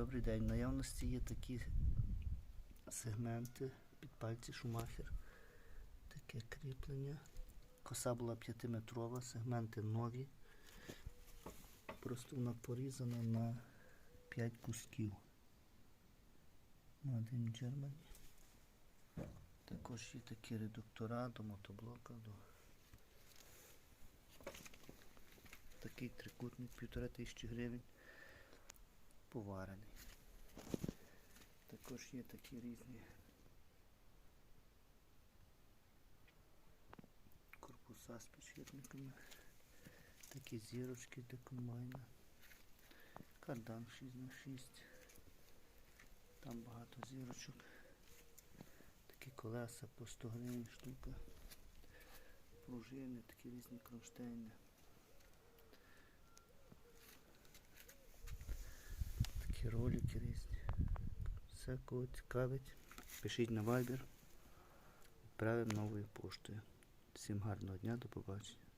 Добрий день. В наявності є такі сегменти під пальці Шумахер. Таке кріплення. Коса була 5-метрова, сегменти нові. Просто вона порізана на 5 кусків. In Germany. Також є такі редуктора до мотоблока. До... Такий трикутник півтора тисячі гривень. Поварений. Також є такі різні корпуса з підшипниками. Такі зірочки для комбайна. Кардан 6х6. Там багато зірочок. Такі колеса по 100 гривень штука. Пружини, такі різні кронштейни. Ролики різні. Все, кого цікавить, пишіть на Viber. Відправимо новою поштою. Всім гарного дня, до побачення.